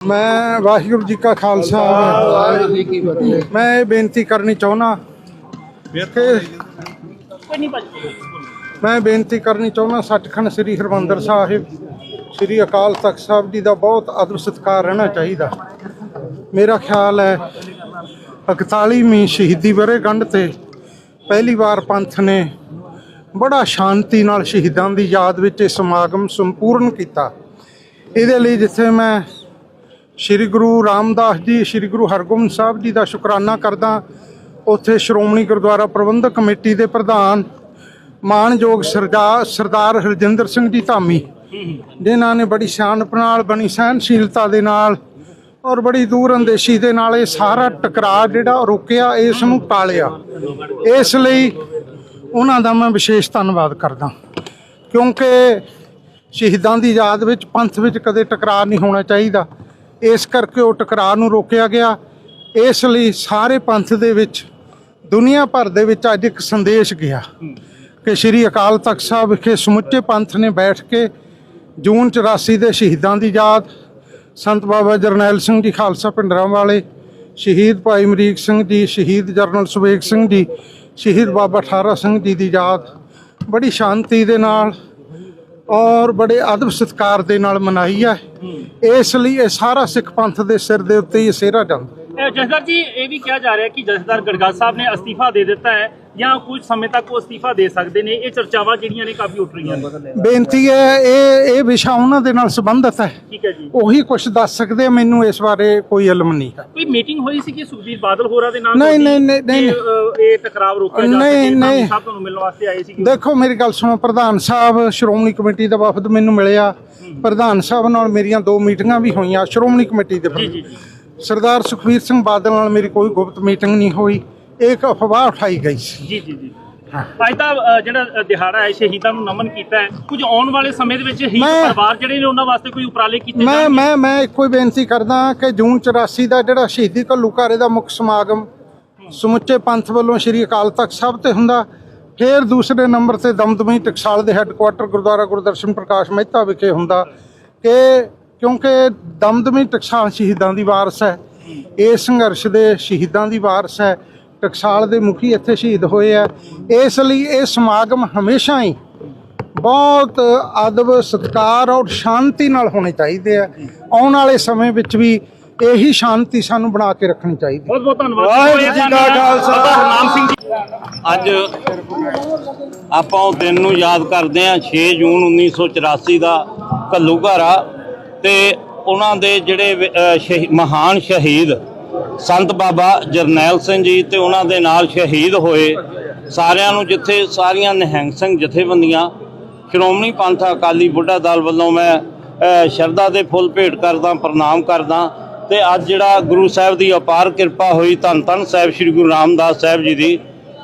ਮੈਂ ਵਾਹਿਗੁਰੂ ਜੀ ਕਾ ਖਾਲਸਾ। ਵਾਹਿਗੁਰੂ ਜੀ ਕੀ ਫਤਿਹ ਮੈਂ ਇਹ ਬੇਨਤੀ ਕਰਨੀ ਚਾਹੁੰਦਾ ਕਿ ਮੈਂ ਬੇਨਤੀ ਕਰਨੀ ਚਾਹੁੰਦਾ ਸੱਚਖੰਡ ਸ੍ਰੀ ਹਰਮੰਦਰ ਸਾਹਿਬ, ਸ੍ਰੀ ਅਕਾਲ ਤਖਤ ਸਾਹਿਬ ਜੀ ਦਾ ਬਹੁਤ ਆਦਰ ਸਤਿਕਾਰ ਰਹਿਣਾ ਚਾਹੀਦਾ। ਮੇਰਾ ਖਿਆਲ ਹੈ 41ਵੀਂ ਸ਼ਹੀਦੀ ਵਰ੍ਹੇਗੰਢ ਤੇ ਪਹਿਲੀ ਵਾਰ ਪੰਥ ਨੇ ਬੜਾ ਸ਼ਾਂਤੀ ਨਾਲ ਸ਼ਹੀਦਾਂ ਦੀ ਯਾਦ ਵਿੱਚ ਇਹ ਸਮਾਗਮ ਸੰਪੂਰਨ ਕੀਤਾ। ਇਹਦੇ ਲਈ ਜਿੱਥੇ ਮੈਂ ਸ਼੍ਰੀ ਗੁਰੂ ਰਾਮਦਾਸ ਜੀ, ਸ਼੍ਰੀ ਗੁਰੂ ਹਰਗੋਬਿੰਦ ਸਾਹਿਬ ਜੀ ਦਾ ਸ਼ੁਕਰਾਨਾ ਕਰਦਾ ਉੱਥੇ ਸ਼੍ਰੋਮਣੀ ਗੁਰਦੁਆਰਾ ਪ੍ਰਬੰਧਕ ਕਮੇਟੀ ਦੇ ਪ੍ਰਧਾਨ ਮਾਨਯੋਗ ਸਰਦਾਰ ਸਰਦਾਰ ਹਰਜਿੰਦਰ ਸਿੰਘ ਜੀ ਧਾਮੀ, ਜਿਨ੍ਹਾਂ ਨੇ ਬੜੀ ਸਿਆਣਪ ਨਾਲ ਬਣੀ ਸਹਿਨਸ਼ੀਲਤਾ ਦੇ ਨਾਲ ਔਰ ਬੜੀ ਦੂਰ ਅੰਦੇਸ਼ੀ ਦੇ ਨਾਲ ਇਹ ਸਾਰਾ ਟਕਰਾਅ ਜਿਹੜਾ ਰੋਕਿਆ, ਇਸ ਨੂੰ ਟਾਲਿਆ ਇਸ ਲਈ ਉਹਨਾਂ ਦਾ ਮੈਂ ਵਿਸ਼ੇਸ਼ ਧੰਨਵਾਦ ਕਰਦਾ ਕਿਉਂਕਿ ਸ਼ਹੀਦਾਂ ਦੀ ਯਾਦ ਵਿੱਚ, ਪੰਥ ਵਿੱਚ ਕਦੇ ਟਕਰਾਅ ਨਹੀਂ ਹੋਣਾ ਚਾਹੀਦਾ। ਇਸ ਕਰਕੇ ਉਹ ਟਕਰਾਅ ਨੂੰ ਰੋਕਿਆ ਗਿਆ। ਇਸ ਲਈ ਸਾਰੇ ਪੰਥ ਦੇ ਵਿੱਚ, ਦੁਨੀਆ ਭਰ ਦੇ ਵਿੱਚ ਅੱਜ ਇੱਕ ਸੰਦੇਸ਼ ਗਿਆ ਕਿ ਸ੍ਰੀ ਅਕਾਲ ਤਖਤ ਸਾਹਿਬ ਵਿਖੇ ਸਮੁੱਚੇ ਪੰਥ ਨੇ ਬੈਠ ਕੇ ਜੂਨ 84 ਦੇ ਸ਼ਹੀਦਾਂ ਦੀ ਯਾਦ, ਸੰਤ ਬਾਬਾ ਜਰਨੈਲ ਸਿੰਘ ਜੀ ਖਾਲਸਾ ਪਿੰਡਰਾਂ ਵਾਲੇ, ਸ਼ਹੀਦ ਭਾਈ ਅਮਰੀਕ ਸਿੰਘ ਜੀ, ਸ਼ਹੀਦ ਜਰਨਲ ਸੁਬੇਗ ਸਿੰਘ ਜੀ, ਸ਼ਹੀਦ ਬਾਬਾ ਠਾਰਾ ਸਿੰਘ ਜੀ ਦੀ ਯਾਦ। ਬੜੀ ਸ਼ਾਂਤੀ ਦੇ ਨਾਲ ਔਰ ਬੜੇ ਅਦਬ ਸਤਿਕਾਰ ਦੇ ਨਾਲ ਮਨਾਈ ਹੈ। ਇਸ ਲਈ ਇਹ ਸਾਰਾ ਸਿੱਖ ਪੰਥ ਦੇ ਸਿਰ ਦੇ ਉੱਤੇ ਹੀ ਸਿਹਰਾ ਜਾਂਦਾ। ਇਹ ਜਥੇਦਾਰ ਜੀ ਇਹ ਵੀ ਕਿਹਾ ਜਾ ਰਿਹਾ ਕਿ ਜਥੇਦਾਰ ਗੜਗਾ ਸਾਹਿਬ ਨੇ ਅਸਤੀਫਾ ਦੇ ਦਿੱਤਾ ਹੈ ਜਾਂ ਕੁਝ ਸਮੇਂ ਤੱਕ ਉਹ ਅਸਤੀਫਾ ਦੇ ਸਕਦੇ ਨੇ। ਇਹ ਚਰਚਾਵਾਂ ਜਿਹੜੀਆਂ ਨੇ ਕਾਫੀ ਉੱਠ ਰਹੀਆਂ ਨੇ। ਬੇਨਤੀ ਹੈ ਇਹ ਇਹ ਵਿਸ਼ਾ ਉਹਨਾਂ ਦੇ ਨਾਲ ਸੰਬੰਧਿਤ ਹੈ। ਠੀਕ ਹੈ ਜੀ। ਉਹੀ ਕੁਝ ਦੱਸ ਸਕਦੇ ਆ, ਮੈਨੂੰ ਇਸ ਬਾਰੇ ਕੋਈ ਇਲਮ ਨਹੀਂ। ਹੈ ਕੋਈ ਮੀਟਿੰਗ ਹੋਈ ਸੀ ਕਿ ਸੁਖਬੀਰ ਬਾਦਲ ਹੋਰਾਂ ਦੇ ਨਾਲ ਨਹੀਂ, ਨਹੀਂ, ਨਹੀਂ, ਇਹ ਟਕਰਾਵ ਰੋਕਿਆ ਜਾ ਨਹੀਂ, ਨਹੀਂ। ਸਾਹਿਬ ਤੁਹਾਨੂੰ ਮਿਲਣ ਵਾਸਤੇ ਆਏ ਸੀ ਦੇਖੋ ਮੇਰੀ ਗੱਲ ਸੁਣੋ ਪ੍ਰਧਾਨ ਸਾਹਿਬ ਸ਼੍ਰੋਮਣੀ ਕਮੇਟੀ ਦਾ ਵਫਦ ਮੈਨੂੰ ਮਿਲਿਆ। ਪ੍ਰਧਾਨ ਸਾਹਿਬ ਨਾਲ ਮੇਰੀਆਂ ਦੋ ਮੀਟਿੰਗਾਂ ਵੀ ਹੋਈਆਂ ਸ਼੍ਰੋਮਣੀ ਕਮੇਟੀ ਦੇ ਜੀ ਜੀ। ਸਰਦਾਰ ਸੁਖਬੀਰ ਸਿੰਘ ਬਾਦਲ ਨਾਲ ਮੇਰੀ ਕੋਈ ਗੁਪਤ ਮੀਟਿੰਗ ਨਹੀਂ ਹੋਈ। ਇਹ ਇੱਕ ਅਫਵਾਹ ਉਠਾਈ ਗਈ ਸੀ। ਜੀ ਜੀ ਜੀ। ਅੱਜ ਅ, ਜਿਹੜਾ ਦਿਹਾੜਾ ਹੈ ਸ਼ਹੀਦਾਂ ਨੂੰ ਨਮਨ ਕੀਤਾ ਹੈ ਕੁਝ ਆਉਣ ਵਾਲੇ ਸਮੇਂ ਦੇ ਵਿੱਚ ਸ਼ਹੀਦ ਮੈਂ- ਪਰਿਵਾਰ ਜਿਹੜੇ ਨੇ ਉਹਨਾਂ ਵਾਸਤੇ ਕੋਈ ਉਪਰਾਲੇ ਕੀਤੇ ਮੈਂ ਜਾਣਗੇ? ਮੈਂ ਮੈਂ ਇੱਕੋ ਹੀ ਬੇਨਤੀ ਕਰਦਾ ਕਿ ਜੂਨ 84 ਦਾ ਜਿਹੜਾ ਸ਼ਹੀਦੀ ਘੱਲੂਘਾਰੇ ਦਾ ਮੁੱਖ ਸਮਾਗਮ ਸਮੁੱਚੇ ਪੰਥ ਵੱਲੋਂ ਸ੍ਰੀ ਅਕਾਲ ਤਖਤ ਸਾਹਿਬ ਤੇ ਹੁੰਦਾ ਫਿਰ ਦੂਸਰੇ ਨੰਬਰ ਤੇ ਦਮਦਮੀ ਟਕਸਾਲ ਦੇ ਹੈੱਡਕੁਆਟਰ ਗੁਰਦੁਆਰਾ ਗੁਰਦਰਸ਼ਨ ਪ੍ਰਕਾਸ਼ ਮਹਿਤਾ ਵਿਖੇ ਹੁੰਦਾ ਕਿ ਕਿਉਂਕਿ ਦਮਦਮੀ ਟਕਸਾਲ ਸ਼ਹੀਦਾਂ ਦੀ ਵਾਰਸ ਹੈ। ਇਸ ਸੰਘਰਸ਼ ਦੇ ਸ਼ਹੀਦਾਂ ਦੀ ਵਾਰਸ ਹੈ। ਟਕਸਾਲ ਦੇ ਮੁਖੀ ਇੱਥੇ ਸ਼ਹੀਦ ਹੋਏ ਆ। ਇਸ ਲਈ ਇਹ ਸਮਾਗਮ ਹਮੇਸ਼ਾ ਹੀ ਬਹੁਤ ਅਦਬ ਸਤਿਕਾਰ ਔਰ ਸ਼ਾਂਤੀ ਨਾਲ ਹੋਣੇ ਚਾਹੀਦੇ ਆ। ਆਉਣ ਵਾਲੇ ਸਮੇਂ ਵਿੱਚ ਵੀ ਇਹੀ ਸ਼ਾਂਤੀ ਸਾਨੂੰ ਬਣਾ ਕੇ ਰੱਖਣੀ ਚਾਹੀਦੀ। ਬਹੁਤ ਬਹੁਤ ਧੰਨਵਾਦ। ਵਾਹਿਗੁਰੂ ਜੀ ਕਾ ਖਾਲਸਾ। ਬਾਬਾ ਹਰਨਾਮ ਸਿੰਘ ਜੀ। ਅੱਜ ਆਪਾਂ ਉਹ ਦਿਨ ਨੂੰ ਯਾਦ ਕਰਦੇ ਹਾਂ 6 ਜੂਨ 1984 ਦਾ ਘੱਲੂਘਾਰਾ ਤੇ ਉਹਨਾਂ ਦੇ ਜਿਹੜੇ ਵ- ਮਹਾਨ ਸ਼ਹੀਦ ਸੰਤ ਬਾਬਾ ਜਰਨੈਲ ਸਿੰਘ ਜੀ ਤੇ ਉਹਨਾਂ ਦੇ ਨਾਲ ਸ਼ਹੀਦ ਹੋਏ ਸਾਰਿਆਂ ਨੂੰ ਜਿੱਥੇ ਸਾਰੀਆਂ ਨਿਹੰਗ ਸਿੰਘ ਜਥੇਬੰਦੀਆਂ, ਸ਼੍ਰੋਮਣੀ ਪੰਥ ਅਕਾਲੀ ਬੁੱਢਾ ਦਲ ਵੱਲੋਂ ਮੈਂ ਸ਼ਰਧਾ ਦੇ ਫੁੱਲ ਭੇਟ ਕਰਦਾ, ਪ੍ਰਣਾਮ ਕਰਦਾ ਤੇ ਅੱਜ ਜਿਹੜਾ ਗੁਰੂ ਸਾਹਿਬ ਦੀ ਅਪਾਰ ਕਿਰਪਾ ਹੋਈ ਧੰਨ ਧੰਨ ਸਾਹਿਬ ਸ੍ਰੀ ਗੁਰੂ ਰਾਮਦਾਸ ਸਾਹਿਬ ਜੀ ਦੀ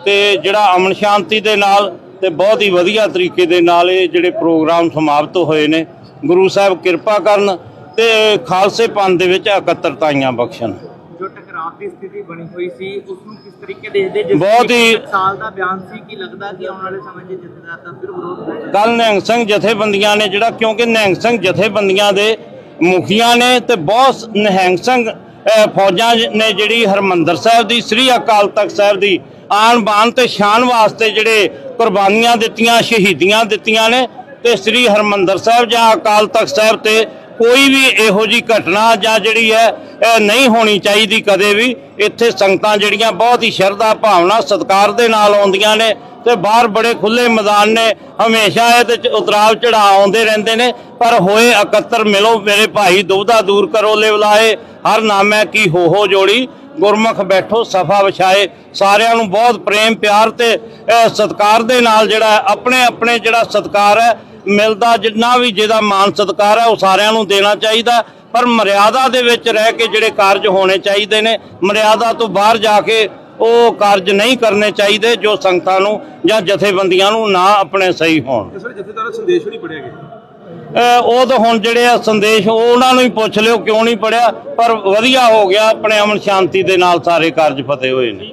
ਤੇ ਜਿਹੜਾ ਅਮਨ ਸ਼ਾਂਤੀ ਦੇ ਨਾਲ ਤੇ ਬਹੁਤ ਹੀ ਵਧੀਆ ਤਰੀਕੇ ਦੇ ਨਾਲ ਇਹ ਜਿਹੜੇ ਪ੍ਰੋਗਰਾਮ ਸਮਾਪਤ ਹੋਏ ਨੇ। ਗੁਰੂ ਸਾਹਿਬ ਕਿਰਪਾ ਕਰਨ ਤੇ ਖਾਲਸੇ ਪੰਥ ਦੇ ਵਿੱਚ ਇਕੱਤਰਤਾਈਆਂ ਬਖਸ਼ਣ। ਜੋ ਟਕਰਾਅ ਦੀ ਸਥਿਤੀ ਬਣੀ ਹੋਈ ਸੀ ਉਸ ਨੂੰ ਕਿਸ ਤਰੀਕੇ ਦੇਖਦੇ ਜਿਸ ਬਹੁਤ ਹੀ- ਤਰੀਕੇ ਸਾਲ ਦਾ ਬਿਆਨ ਸੀ ਕਿ ਲੱਗਦਾ ਕਿ ਆਉਣ ਵਾਲੇ ਸਮੇਂ 'ਚ ਜਥੇਦਾਰ ਦਾ ਫਿਰ ਵਿਰੋਧ ਹੋਵੇਗਾ। ਕੱਲ ਨਿਹੰਗ ਸਿੰਘ ਜਥੇਬੰਦੀਆਂ ਨੇ ਜਿਹੜਾ ਕਿਉਂਕਿ ਨਿਹੰਗ ਸਿੰਘ ਜਥੇਬੰਦੀਆਂ ਦੇ ਮੁਖੀਆਂ ਨੇ ਤੇ ਬਹੁਤ ਨਿਹੰਗ ਸਿੰਘ ਫੌਜਾਂ ਨੇ ਜਿਹੜੀ ਹਰਮੰਦਰ ਸਾਹਿਬ ਦੀ ਸ੍ਰੀ ਅਕਾਲ ਤਖਤ ਸਾਹਿਬ ਦੀ ਆਨ ਬਾਨ ਤੇ ਸ਼ਾਨ ਵਾਸਤੇ ਜਿਹੜੇ ਕੁਰਬਾਨੀਆਂ ਦਿੱਤੀਆਂ ਸ਼ਹੀਦੀਆਂ ਦਿੱਤੀਆਂ ਨੇ ਤੇ ਸ੍ਰੀ ਹਰਮੰਦਰ ਸਾਹਿਬ ਜਾਂ ਅਕਾਲ ਤਖਤ ਸਾਹਿਬ ਤੇ ਕੋਈ ਵੀ ਇਹੋ ਜੀ ਘਟਨਾ ਜਾਂ ਜਿਹੜੀ ਹੈ, ਇਹ ਨਹੀਂ ਹੋਣੀ ਚਾਹੀਦੀ ਕਦੇ ਵੀ। ਇੱਥੇ ਸੰਗਤਾਂ ਜਿਹੜੀਆਂ ਬਹੁਤ ਹੀ ਸ਼ਰਧਾ ਭਾਵਨਾ ਸਤਿਕਾਰ ਦੇ ਨਾਲ ਆਉਂਦੀਆਂ ਨੇ ਤੇ ਬਾਹਰ ਬੜੇ ਖੁੱਲੇ ਮੈਦਾਨ ਨੇ। ਹਮੇਸ਼ਾ ਇਹ ਤੇ ਉਤਰਾਵ ਚੜਾਅ ਆਉਂਦੇ ਰਹਿੰਦੇ ਨੇ, ਪਰ ਹੋਏ ਇਕੱਤਰ ਮਿਲੋ ਮੇਰੇ ਭਾਈ ਦੁਬਦਾ ਦੂਰ ਕਰੋ ਲਿਵਲਾਏ ਹਰ ਨਾਮੈ ਕੀ ਹੋ ਹੋ ਜੋੜੀ। ਗੁਰਮੁਖ ਬੈਠੋ ਸਫਾ ਵਿਛਾਏ। ਸਾਰਿਆਂ ਨੂੰ ਬਹੁਤ ਪ੍ਰੇਮ ਪਿਆਰ ਤੇ ਅਹ, ਸਤਿਕਾਰ ਦੇ ਨਾਲ ਜਿਹੜਾ ਆਪਣੇ ਆਪਣੇ ਜਿਹੜਾ ਸਤਿਕਾਰ ਹੈ ਮਿਲਦਾ ਜਿੰਨਾ ਵੀ ਜਿਹਦਾ ਮਾਨ ਸਤਿਕਾਰ ਹੈ ਉਹ ਸਾਰਿਆਂ ਨੂੰ ਦੇਣਾ ਚਾਹੀਦਾ। ਪਰ ਮਰਿਆਦਾ ਦੇ ਵਿੱਚ ਰਹਿ ਕੇ ਜਿਹੜੇ ਕਾਰਜ ਹੋਣੇ ਚਾਹੀਦੇ ਨੇ ਮਰਿਆਦਾ ਤੋਂ ਬਾਹਰ ਜਾ ਕੇ ਉਹ ਕਾਰਜ ਨਹੀਂ ਕਰਨੇ ਚਾਹੀਦੇ ਜੋ ਸੰਗਤਾਂ ਨੂੰ ਜਾਂ ਜਥੇਬੰਦੀਆਂ ਨੂੰ ਨਾ ਆਪਣੇ ਸਹੀ ਹੋਣ। ਸਰ ਜਥੇਦਾਰ ਸੰਦੇਸ਼ ਵੀ ਪੜਿਆ ਗਿਆ। ਉਹ ਤਾਂ ਹੁਣ ਜਿਹੜੇ ਆ ਸੰਦੇਸ਼, ਉਹ ਉਹਨਾਂ ਨੂੰ ਹੀ ਪੁੱਛ ਲਿਓ, ਕਿਉਂ ਨਹੀਂ ਪੜਿਆ? ਪਰ ਵਧੀਆ ਹੋ ਗਿਆ, ਆਪਣੇ ਅਮਨ ਸ਼ਾਂਤੀ ਦੇ ਨਾਲ ਸਾਰੇ ਕਾਰਜ ਫਤਿਹ ਹੋਏ ਨੇ।